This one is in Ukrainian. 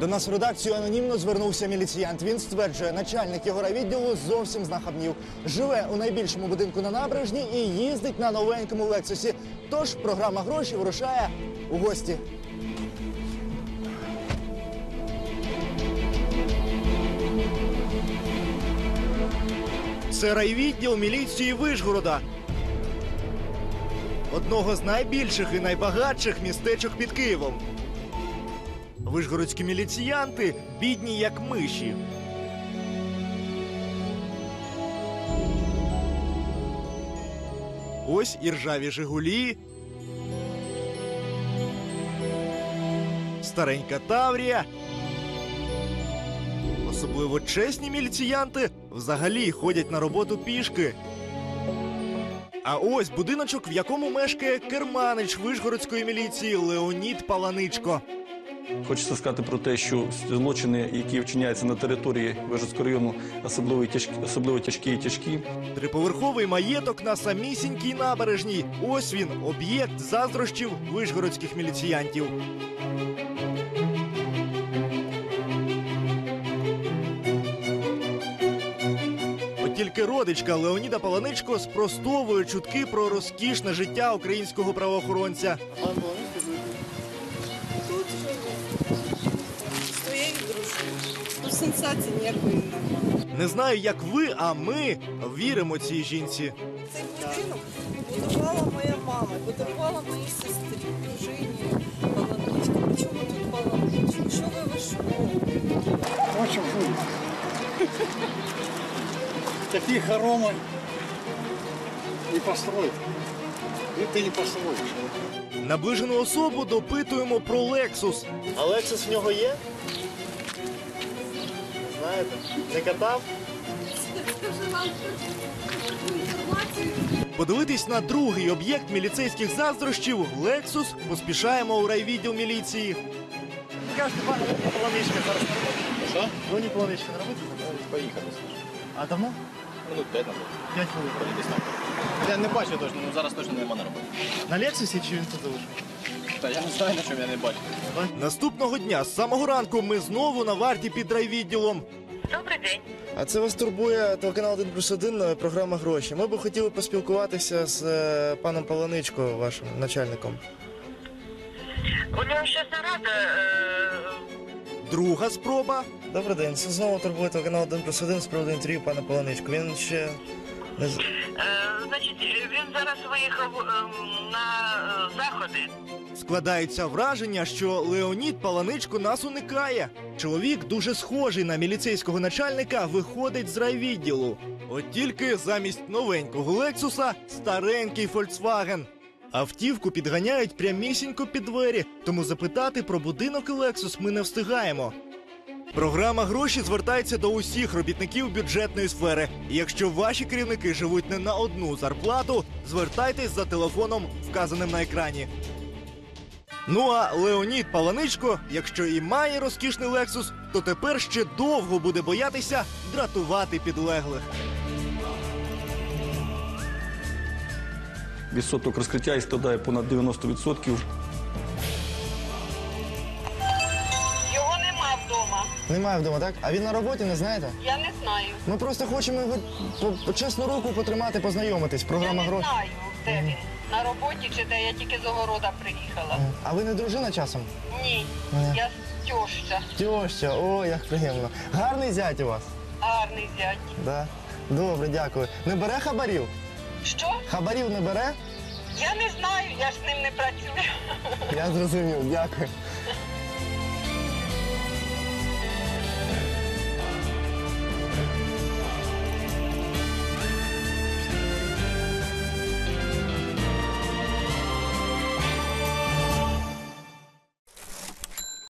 До нас в редакцію анонімно звернувся міліціянт. Він стверджує, начальник його райвідділу зовсім знахабнів. Живе у найбільшому будинку на набережній і їздить на новенькому лексусі. Тож програма гроші вирушає у гості. Це райвідділ міліції Вишгорода. Одного з найбільших і найбагатших містечок під Києвом. Вишгородські міліціянти бідні як миші. Ось і ржаві Жигулі. Старенька Таврія. Особливо чесні міліціянти взагалі ходять на роботу пішки. А ось будиночок, в якому мешкає керманич вишгородської міліції Леонід Паланичко. Хочеться сказати про те, що злочини, які вчиняються на території Вижницького району, особливо тяжкі, особливо тяжкі і тяжкі. Триповерховий маєток на самісінькій набережній. Ось він, об'єкт заздрощів вишгородських міліціянтів. Тільки родичка Леоніда Паланичко спростовує чутки про розкішне життя українського правоохоронця. Сенсації ніякої немає. Не знаю, як ви, а ми віримо цій жінці. Цей будинок будувала моя мама, будувала моїй сестрі, дружині Баланичка. Причому тут Баланичка? Що ви вишукуєте? Очень фу. Такие хоромы не построить. И не построишь. Наближену особу допитуємо про Лексус. А Лексус в нього є? Знаєте, не катав? Подивитись на другий об'єкт міліцейських заздрощів Лексус поспішаємо у райвідділ міліції. Кажете, пане, ви полоничка зараз на роботі? Що? Ви не полоничка на роботі? Поїхали. А давно? Минут 5 назад. П'ять хвилин. Десь там. Я не бачу точно, ну зараз точно нема на роботі. На Лексусі чи він тут залишив? Та я не знаю, на чому я не бачу. Наступного дня з самого ранку ми знову на варті під райвідділом. Добрий день. А це вас турбує телеканал 1 плюс 1, програма гроші. Ми б хотіли поспілкуватися з е, паном Паланичко, вашим начальником. У нього щось нарада. Е... Друга спроба. Добрий день. Це знову турбує телеканал 1 плюс 1 з приводу інтерв'ю пана Паланичко. Він ще значить, він зараз виїхав е, на е, заходи. Складається враження, що Леонід Паланичко нас уникає. Чоловік дуже схожий на міліцейського начальника, виходить з райвідділу. От тільки замість новенького Лексуса старенький Фольксваген. Автівку підганяють прямісінько під двері, тому запитати про будинок і Лексус ми не встигаємо. Програма гроші звертається до усіх робітників бюджетної сфери. І якщо ваші керівники живуть не на одну зарплату, звертайтесь за телефоном, вказаним на екрані. Ну а Леонід Паланичко, якщо і має розкішний лексус, то тепер ще довго буде боятися дратувати підлеглих. Відсоток розкриття і складає понад 90%. Немає вдома, так? А він на роботі, не знаєте? Я не знаю. Ми просто хочемо його по, по чесну руку потримати, познайомитись. Програма я не гроші. знаю, де він. На роботі чи де я тільки з огорода приїхала. А ви не дружина часом? Ні, Ні. я тьоща. Тьоща, о, як приємно. Гарний зять у вас. Гарний зять. Да. Добре, дякую. Не бере хабарів? Що? Хабарів не бере? Я не знаю, я ж з ним не працюю. Я зрозумів, дякую.